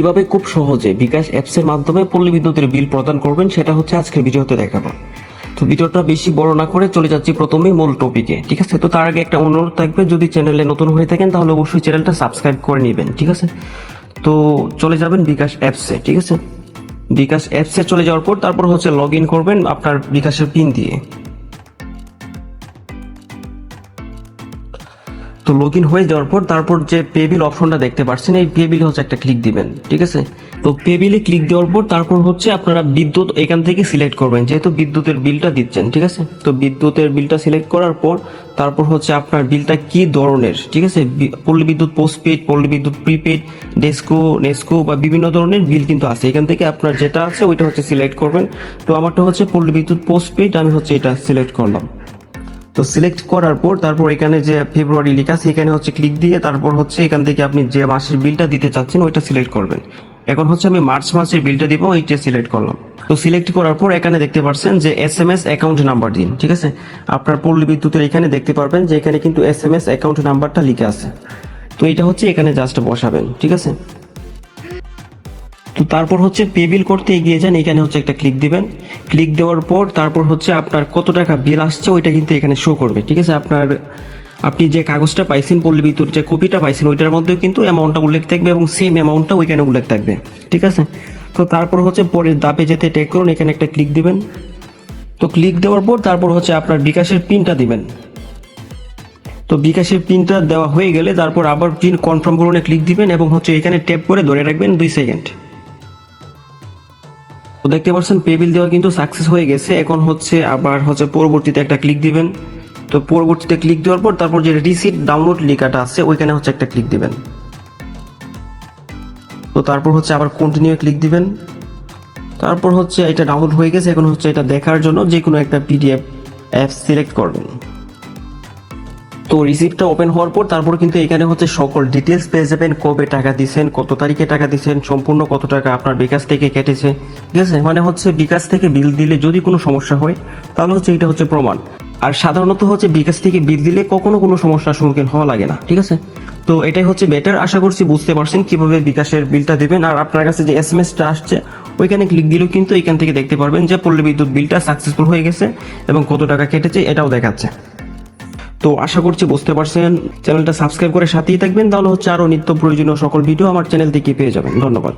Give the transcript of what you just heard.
কীভাবে খুব সহজে বিকাশ অ্যাপসের মাধ্যমে পল্লী বিদ্যুতের বিল প্রদান করবেন সেটা হচ্ছে আজকের ভিডিওতে দেখাবো। তো ভিডিওটা বেশি বড় না করে চলে যাচ্ছি প্রথমেই মূল টপিকে ঠিক আছে? তো তার আগে একটা অনুরোধ থাকবে, যদি চ্যানেলে নতুন হয়ে থাকেন তাহলে অবশ্যই চ্যানেলটা সাবস্ক্রাইব করে নেবেন, ঠিক আছে? তো চলে যাবেন বিকাশ অ্যাপসে ঠিক আছে? বিকাশ অ্যাপসে চলে যাওয়ার পর তারপর হচ্ছে লগ ইন করবেন আপনার বিকাশের পিন দিয়ে। তো লগ ইন হয়ে যাওয়ার পর তারপর যে পে বিল অপশনটা দেখতে পাচ্ছেন এই পে বিল হচ্ছে একটা ক্লিক দিবেন, ঠিক আছে? তো পে বিলে ক্লিক দেওয়ার পর তারপর হচ্ছে আপনারা বিদ্যুৎ এখান থেকে সিলেক্ট করবেন, যেহেতু বিদ্যুতের বিলটা দিচ্ছেন, ঠিক আছে? তো বিদ্যুতের বিলটা সিলেক্ট করার পর তারপর হচ্ছে আপনার বিলটা কি ধরনের, ঠিক আছে? পল্লী বিদ্যুৎ পোস্টপেড পল্লী বিদ্যুৎ প্রিপেড ডেস্কো নেস্কো বা বিভিন্ন ধরনের বিল কিন্তু আছে। এখান থেকে আপনার যেটা আছে ওইটা হচ্ছে সিলেক্ট করবেন। তো আমারটা হচ্ছে পল্লী বিদ্যুৎ পোস্টপেড আমি হচ্ছে এটা সিলেক্ট করলাম। তো সিলেক্ট করার পর তারপর এখানে যে ফেব্রুয়ারি লেখা এখানে হচ্ছে ক্লিক দিয়ে তারপর হচ্ছে এখান থেকে আপনি যে মাসের বিলটা দিতে চাচ্ছেন, ওইটা সিলেক্ট করবেন। এখন হচ্ছে আমি মার্চ মাসের বিলটা দিব ওইটা সিলেক্ট করলাম। তো সিলেক্ট করার পর এখানে দেখতে পাচ্ছেন যে S M S account number দিন, ঠিক আছে? আপনার পল্লী বিদ্যুতের এখানে দেখতে পারবেন যে এখানে কিন্তু এস এম এস অ্যাকাউন্ট নাম্বারটা লিখে আছে। তো এটা হচ্ছে এখানে জাস্ট বসাবেন, ঠিক আছে? তো তারপর হচ্ছে পে বিল করতে এগিয়ে যান, এখানে হচ্ছে একটা ক্লিক দিবেন। ক্লিক দেওয়ার পর তারপর হচ্ছে আপনার কত টাকা বিল আসছে ওইটা কিন্তু এখানে শো করবে, ঠিক আছে? আপনার, আপনি যে কাগজটা পাইছেন, পল্লী বিদ্যুৎ যে কপিটা পাইছেন, ওইটার মধ্যেও কিন্তু অ্যামাউন্টটা উল্লেখ থাকবে এবং সেম অ্যামাউন্টটা ওইখানে উল্লেখ থাকবে, ঠিক আছে? তো তারপর হচ্ছে পরের দাপে যেতে টেক করুন, এখানে একটা ক্লিক দিবেন। তো ক্লিক দেওয়ার পর তারপর হচ্ছে আপনার বিকাশের পিনটা দিবেন। তো বিকাশের পিনটা দেওয়া হয়ে গেলে তারপর আবার পিন কনফার্ম করুন ক্লিক দিবেন এবং হচ্ছে এখানে ট্যাপ করে ধরে রাখবেন দুই সেকেন্ড তো দেখতে পাচ্ছেন পে বিল দেওয়া কিন্তু সাকসেস হয়ে গেছে। এখন হচ্ছে আবার হচ্ছে পরবর্তীতে একটা ক্লিক দিবেন। তো পরবর্তীতে ক্লিক দেওয়ার পর তারপর যে রিসিট ডাউনলোড লেখাটা আছে, ওইখানে হচ্ছে একটা ক্লিক দিবেন। তো তারপর হচ্ছে আবার কন্টিনিউ ক্লিক দিবেন। তারপর হচ্ছে এটা ডাউনলোড হয়ে গেছে, এখন হচ্ছে এটা দেখার জন্য যে কোনো একটা পিডিএফ অ্যাপ সিলেক্ট করবেন। তো রিসিপ্টটা ওপেন হওয়ার পর তারপর কিন্তু এখানে হচ্ছে সকল ডিটেলস পেয়ে যাবেন, কবে টাকা দিছেন, কত তারিখে টাকা দিছেন, সম্পূর্ণ কত টাকা আপনার বিকাশ থেকে কেটেছে। ঠিক আছে? মানে হচ্ছে বিকাশ থেকে বিল দিলে যদি কোনো সমস্যা হয়, তাহলে হচ্ছে এটা হচ্ছে প্রমাণ। আর সাধারণত হচ্ছে বিকাশ থেকে বিল দিলে কখনো কোনো সমস্যার সম্মুখীন হওয়া লাগে না। ঠিক আছে? তো এটাই হচ্ছে বেটার আশা করছি বুঝতে পারছেন কীভাবে বিকাশের বিলটা দিবেন। আর আপনার কাছে যে এস এম এসটা আসছে, ওইখানে ক্লিক দিলেও কিন্তু এখান থেকে দেখতে পারবেন যে পল্লী বিদ্যুৎ বিলটা সাকসেসফুল হয়ে গেছে এবং কত টাকা কেটেছে, এটাও দেখাচ্ছে। তো আশা করছি বুঝতে পারছেন। চ্যানেলটা সাবস্ক্রাইব করে সাথেই থাকবেন, তাহলে হচ্ছে আরও নিত্য প্রয়োজনীয় সকল ভিডিও আমার চ্যানেল থেকে পেয়ে যাবেন। ধন্যবাদ।